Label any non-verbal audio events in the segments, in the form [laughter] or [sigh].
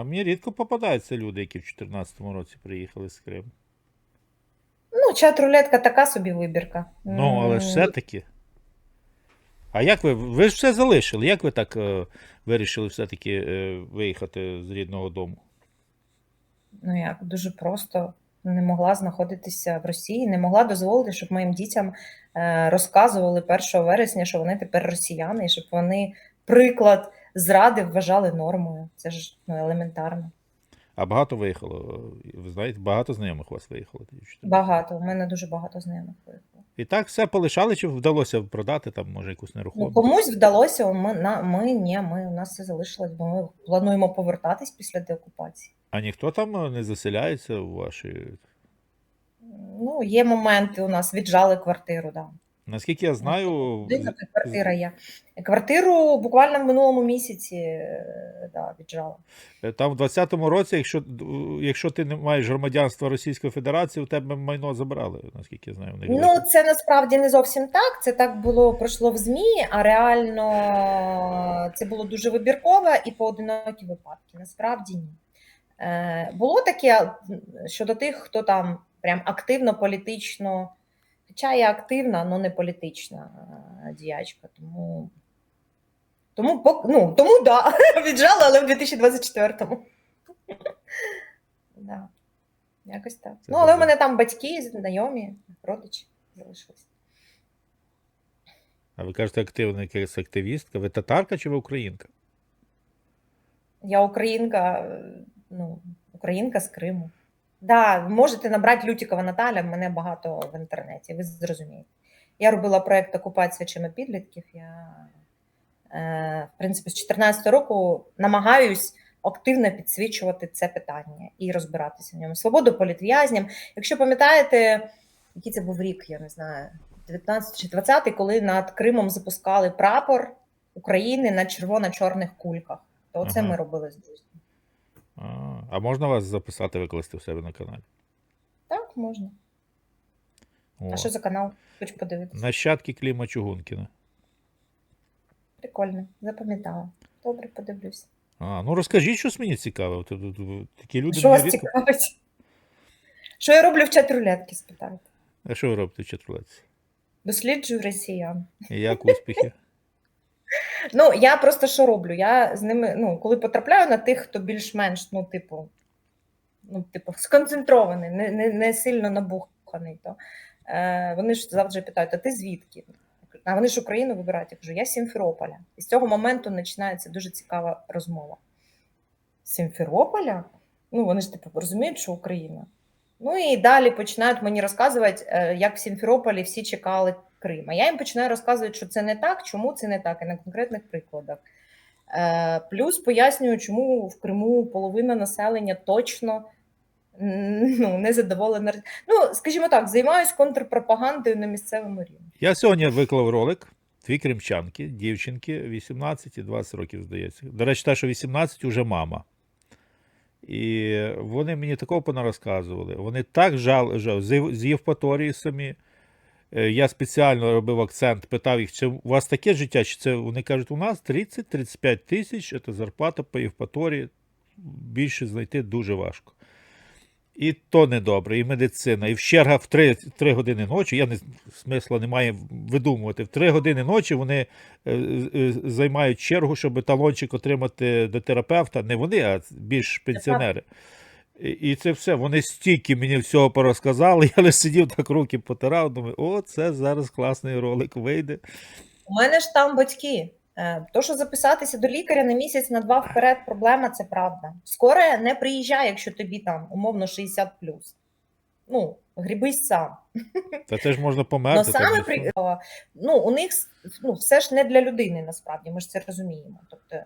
А мені рідко попадаються люди, які в 2014 році приїхали з Криму. Ну, чат-рулетка така собі вибірка. Ну, але ж все-таки. А як ви? Ви ж все залишили. Як ви так е, вирішили все-таки е, виїхати з рідного дому? Ну як, дуже просто не могла знаходитися в Росії, не могла дозволити, щоб моїм дітям е, розказували 1 вересня, що вони тепер росіяни, і щоб вони приклад зради вважали нормою. Це ж ну, елементарно. А багато виїхало? Ви знаєте, багато знайомих у вас виїхало тоді? в 14? Багато. У мене дуже багато знайомих виїхало. І так все полишали, чи вдалося продати там, може, якусь Ну, комусь вдалося, ми, на, ми ні, ми, у нас все залишилось, бо ми плануємо повертатись після деокупації. А ніхто там е, не заселяється у ваші. Ну, є моменти у нас, віджали квартиру, да. Наскільки я знаю, квартира є. Квартиру буквально в минулому місяці е, да, віджала. е, там в 20-му році, якщо, е, якщо ти не маєш громадянства Російської Федерації, у тебе майно забрали, наскільки я знаю. Ну, це насправді не зовсім так. Це так було пройшло в ЗМІ, а реально це було дуже вибірково і поодинокі випадки. Насправді ні. Е, було таке щодо тих, хто там прям активно політично, хоча я активна, але не політична е, діячка. Тому, тому, ну, тому да, [laughs] віджала, але в 2024-му. [laughs] Да. Якось так. Це Ну, але в мене там батьки, знайомі, родичі залишились. А ви кажете, активна якась активістка. Ви татарка чи ви українка? Я українка, е, ну, українка з Криму. Да, можете набрати Лютікова Наталя, мене багато в інтернеті, ви зрозумієте. Я робила проєкт окупація чими підлітків. Я, е, в принципі, з 2014 року намагаюсь активно підсвічувати це питання і розбиратися в ньому. Свободу політв'язням. Якщо пам'ятаєте, який це був рік, я не знаю, 19 чи 20, коли над Кримом запускали прапор України на червоно-чорних кульках. То це Ага. ми робили з друзями. А, а можна вас записати, викласти в себе на каналі? Так, можна. О. А що за канал? Хочу подивитися. Нащадки Кліма Чугункіна. Прикольно, запам'ятала. Добре, подивлюсь. А, ну розкажіть, щось мені цікаве. Такі люди Що вас рідко- цікавить? Що я роблю в чат рулетки, спитайте. А що ви робите в чатрулеці? Досліджую росіян. І як успіхи? Ну, я просто що роблю? Я з ними, ну, коли потрапляю на тих, хто більш-менш, ну, типу, ну, типу, сконцентрований, не, не, не сильно набуханий, то е, вони ж завжди питають: а ти звідки? А вони ж Україну вибирають. Я кажу, я з Сімферополя. І з цього моменту починається дуже цікава розмова. Сімферополя? Ну, вони ж типу розуміють, що Україна. Ну і далі починають мені розказувати, е, як в Сімферополі всі чекали Крим. А я їм починаю розказувати, що це не так, чому це не так, і на конкретних прикладах. Е, Плюс пояснюю, чому в Криму половина населення точно ну, не задоволена. Ну, скажімо так, займаюся контрпропагандою на місцевому рівні. Я сьогодні виклав ролик. Дві кримчанки, дівчинки 18 і 20 років, здається. До речі, та, що 18 уже мама. І вони мені такого понарозказували. Вони так жал, жал з Євпаторії самі. Е, Я спеціально робив акцент, питав їх, чи у вас таке життя, чи це вони кажуть, у нас 30-35 тисяч, це зарплата по Євпаторії. Більше знайти дуже важко. І то недобре, і медицина, і в черга в 3, 3 години ночі. Я не смисла немає видумувати. В 3 години ночі вони е, е, займають чергу, щоб талончик отримати до терапевта. Не вони, а більш пенсіонери. І, це все. Вони стільки мені всього порозказали. [laughs] Я лише сидів так руки потирав. Думаю, о, це зараз класний ролик вийде. У мене ж там батьки. Е, То, що записатися до лікаря на місяць на два вперед, проблема це правда. Скоро не приїжджай, якщо тобі там умовно 60 плюс. Ну, грібись сам. [laughs] Та це ж можна померти. саме при ну, у них ну, все ж не для людини, насправді, ми ж це розуміємо. Тобто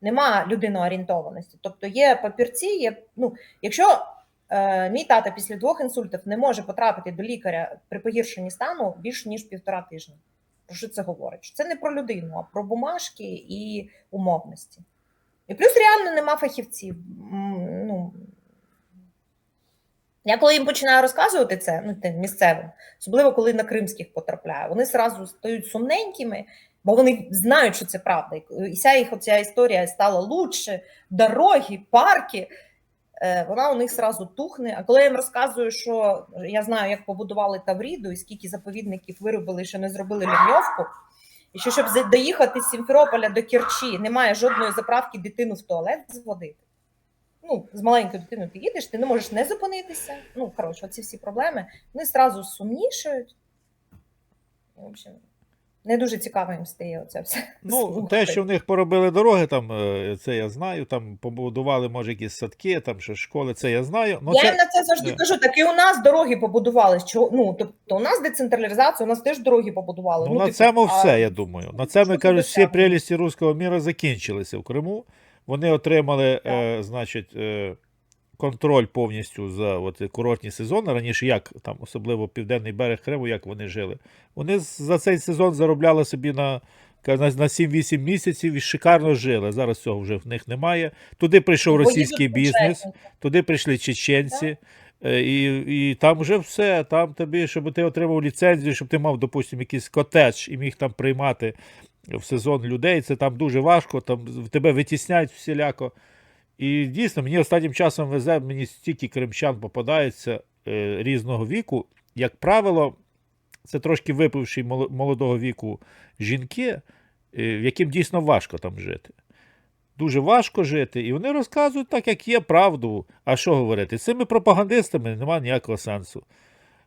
нема людиноорієнтованості. Тобто є папірці, є, ну, якщо е, мій тато після двох інсультів не може потрапити до лікаря при погіршенні стану більше ніж півтора тижні. Про що це говорить? Це не про людину, а про бумажки і умовності. І плюс реально нема фахівців. Ну, я коли їм починаю розказувати це, ну, тим місцевим, особливо коли на кримських потрапляю, вони зразу стають сумненькими Бо вони знають, що це правда. І вся їх оця історія стала лучше, дороги, парки. е, Вона у них зразу тухне. А коли я їм розказую, що я знаю, як побудували Тавріду і скільки заповідників виробили, що не зробили лівньовку, і що щоб доїхати з Сімферополя до Керчі, немає жодної заправки дитину в туалет зводити. Ну, з маленькою дитиною ти їдеш, ти не можеш не зупинитися. Ну, коротше, оці всі проблеми. Вони зразу сумнішають. В общем, не дуже цікаво їм стає оце все. Ну, [laughs] слухати. те, що в них поробили дороги, там, е, це я знаю, там побудували, може, якісь садки, там ще школи, це я знаю. Ну, я це... їм на це завжди Да. кажу, так і у нас дороги побудували. Що, ну, тобто у нас децентралізація, у нас теж дороги побудували. Ну, на типу, цьому а все, я думаю. На цьому, що кажуть, всі прелісті руського міра закінчилися в Криму. Вони отримали, е, значить, е, контроль повністю за от, курортні сезони. Раніше як там, особливо південний берег Криму, як вони жили. Вони за цей сезон заробляли собі на, на, на 7-8 місяців і шикарно жили. Зараз цього вже в них немає. Туди прийшов російський бізнес. Туди прийшли чеченці, е, і, і там вже все. Там тобі, щоб ти отримав ліцензію, щоб ти мав, допустимо, якийсь котедж і міг там приймати в сезон людей. Це там дуже важко, там тебе витісняють всіляко. І дійсно, мені останнім часом везе, мені стільки кримчан попадається е, різного віку. Як правило, це трошки випивши молодого віку жінки, е, яким дійсно важко там жити. Дуже важко жити, і вони розказують так, як є правду. А що говорити? З цими пропагандистами немає ніякого сенсу.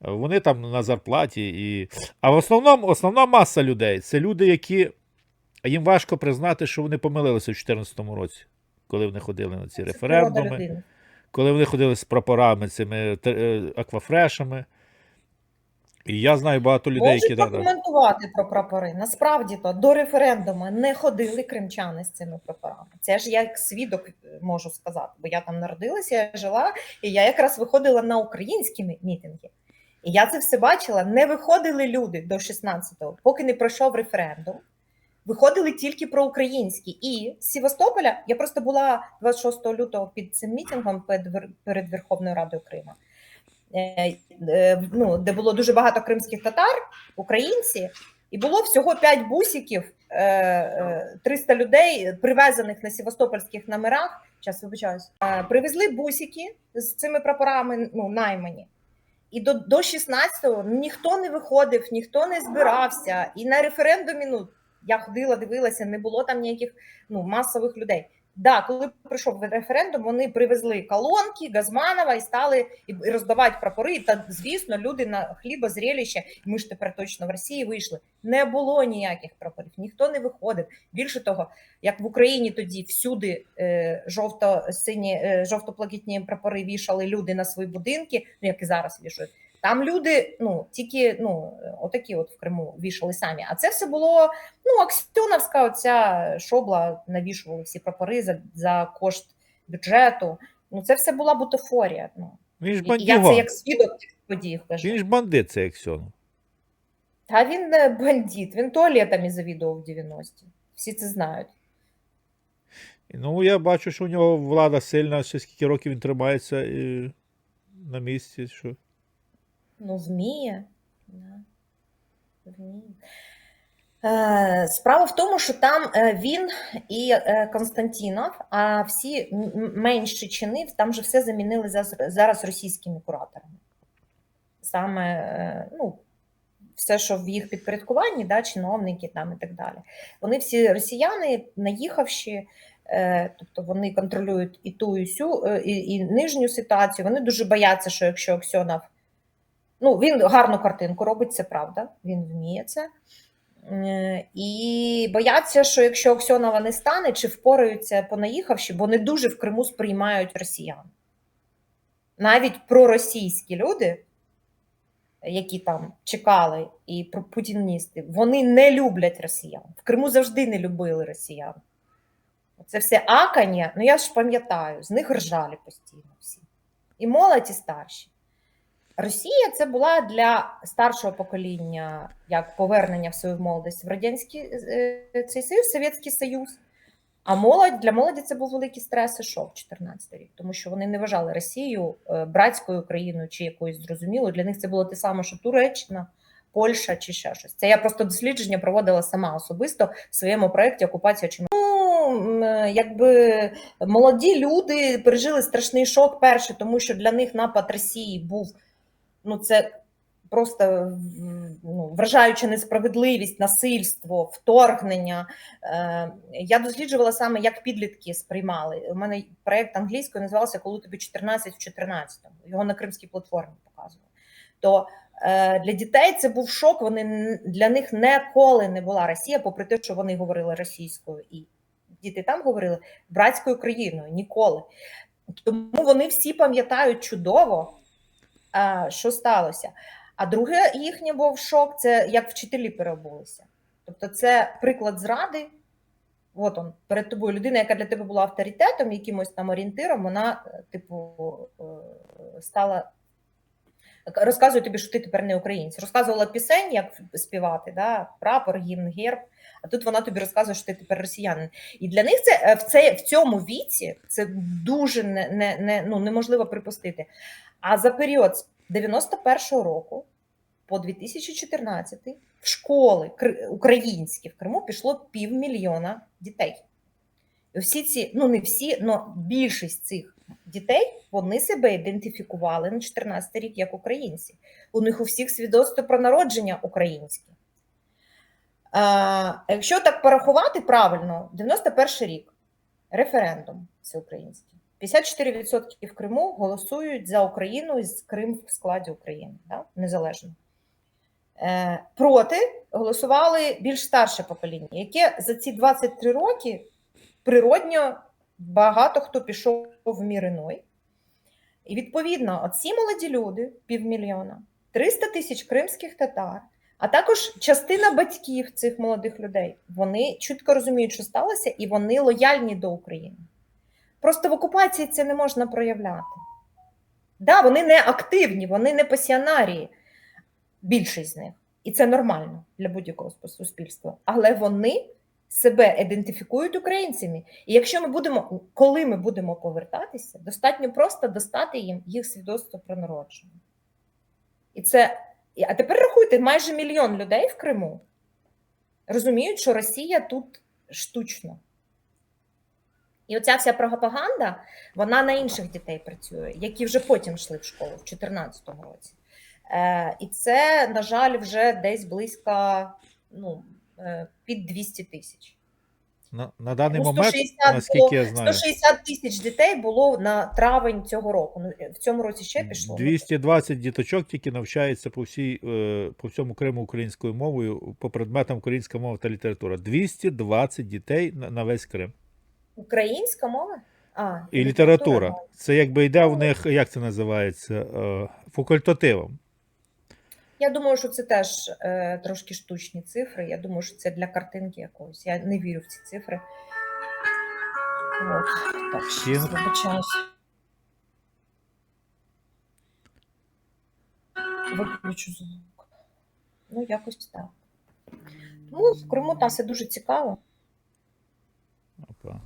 Вони там на зарплаті. І... А в основному основна маса людей це люди, які їм важко признати, що вони помилилися в 2014 році, коли вони ходили на ці референдуми, коли вони ходили з прапорами, цими е, аквафрешами. І я знаю багато людей, Можуть які прокоментувати про прапори. Насправді то до референдуму не ходили кримчани з цими прапорами. Це ж я як свідок е, можу сказати, бо я там народилася, я жила, і я якраз виходила на українські мітинги. І я це все бачила. Не виходили люди до 16-го, поки не пройшов референдум. Виходили тільки про українські. І з Севастополя я просто була 26 лютого під цим мітингом перед, Верховною Радою Криму. Е, е, ну, де було дуже багато кримських татар, українці, і було всього 5 бусиків, е, е, 300 людей, привезених на севастопольських номерах. Зараз вибачаюсь, привезли бусики з цими прапорами, ну, наймані. І до, до 16-го ніхто не виходив, ніхто не збирався. І на референдумі, ну, я ходила, дивилася, не було там ніяких ну, масових людей. Да, коли прийшов референдум, вони привезли колонки Газманова і стали і роздавати прапори. Та звісно, люди на хліба зрелище. Ми ж тепер точно в Росії вийшли. Не було ніяких прапорів, ніхто не виходив. Більше того, як в Україні тоді всюди е, жовто-сині, е, жовто-блакитні прапори вішали люди на свої будинки, ну як і зараз вішають. Там люди, ну тільки ну отакі, от в Криму вішали самі. А це все було ну аксьоновська оця шобла навішували всі прапори за, за кошт бюджету. Ну це все була бутафорія. Ну Він ж і, я це як свідок цих подій кажу. Він ж бандит, цей Аксьонов. Та він не бандит, він туалетами завідував в 90-ті. Всі це знають. Ну, я бачу, що у нього влада сильна, ще скільки років він тримається і на місці. Що... Ну, вміє. Да. Вміє. Е, Справа в тому, що там е, він і е, Константінов, а всі менші чини там же все замінили зараз російськими кураторами. Саме ну, все, що в їх підпорядкуванні, да, чиновники там і так далі. Вони всі росіяни, наїхавши, тобто вони контролюють і ту, і сю, і, і нижню ситуацію. Вони дуже бояться, що якщо Аксьонов Ну, він гарну картинку робить, це правда, він вміє це. І бояться, що якщо Аксьонова не стане, чи впораються понаїхавши, бо не дуже в Криму сприймають росіян. Навіть проросійські люди, які там чекали, і путіністи, вони не люблять росіян. В Криму завжди не любили росіян. Це все акання, ну я ж пам'ятаю, з них ржали постійно всі. І молодь, і старші. Росія це була для старшого покоління як повернення в свою молодість в радянський е, цей союз, Совєтський Союз. А молодь для молоді це був великий стрес і шок 14 рік, тому що вони не вважали Росію е, братською країною чи якоюсь зрозумілою. Для них це було те саме, що Туреччина Польща чи ще щось. Це я просто дослідження проводила сама особисто в своєму проєкті Окупація чи ну, якби молоді люди пережили страшний шок перше, тому що для них напад Росії був ну це просто ну, вражаюча несправедливість, насильство, вторгнення. Е, я досліджувала саме, як підлітки сприймали. У мене проєкт англійською називався Коли тобі 14 в 14 Його на кримській платформі показували. То е, для дітей це був шок. Вони для них ніколи не була Росія, попри те, що вони говорили російською, і діти там говорили братською країною ніколи. Тому вони всі пам'ятають чудово, що сталося. А друге їхнє був шок це як вчителі переобулися. Тобто, це приклад зради. От он перед тобою людина, яка для тебе була авторитетом, якимось там орієнтиром, вона, е, типу, е, стала розказує тобі, що ти тепер не українець. Розказувала пісень, як співати, да? прапор, гімн, герб. А тут вона тобі розказує, що ти тепер росіянин. І для них це е, в, це, в цьому віці це дуже не, не, не, ну, неможливо припустити. А за період з 91-го року по 2014 в школи українські в Криму пішло півмільйона дітей. І всі ці, ну не всі, але більшість цих дітей вони себе ідентифікували на 14 рік як українці. У них у всіх свідоцтво про народження українське. А, якщо так порахувати правильно, 91 рік референдум всеукраїнський. 54% в Криму голосують за Україну з Крим в складі України, да? незалежно. Е, проти голосували більш старше покоління, яке за ці 23 роки природньо багато хто пішов в мір іной. І відповідно, оці молоді люди, півмільйона, 300 тисяч кримських татар, а також частина батьків цих молодих людей, вони чітко розуміють, що сталося, і вони лояльні до України. Просто в окупації це не можна проявляти. Да, вони не активні, вони не пасіонарії, більшість з них. І це нормально для будь-якого суспільства. Але вони себе ідентифікують українцями. І якщо ми будемо, коли ми будемо повертатися, достатньо просто достати їм їх свідоцтво про народження. І це, а тепер рахуйте, майже мільйон людей в Криму розуміють, що Росія тут штучно. І оця вся пропаганда, вона на інших дітей працює, які вже потім йшли в школу в 2014 році. Е, і це, на жаль, вже десь близько ну, е, під 200 тисяч. На, на даний Ну, момент, 160 наскільки я знаю, 160 тисяч дітей було на травень цього року. Ну, в цьому році ще пішло. 220 діточок тільки навчаються по, всій, е, по всьому Криму українською мовою по предметам українська мова та література. 220 дітей на весь Крим. Українська мова? А, І література. Це якби йде в них, як це називається, е, факультативом. Я думаю, що це теж е, трошки штучні цифри. Я думаю, що це для картинки якоїсь. Я не вірю в ці цифри. От. Так, вибачаюсь. Виключу звук. Ну, якось так. Ну, в Криму там все дуже цікаво. Опа.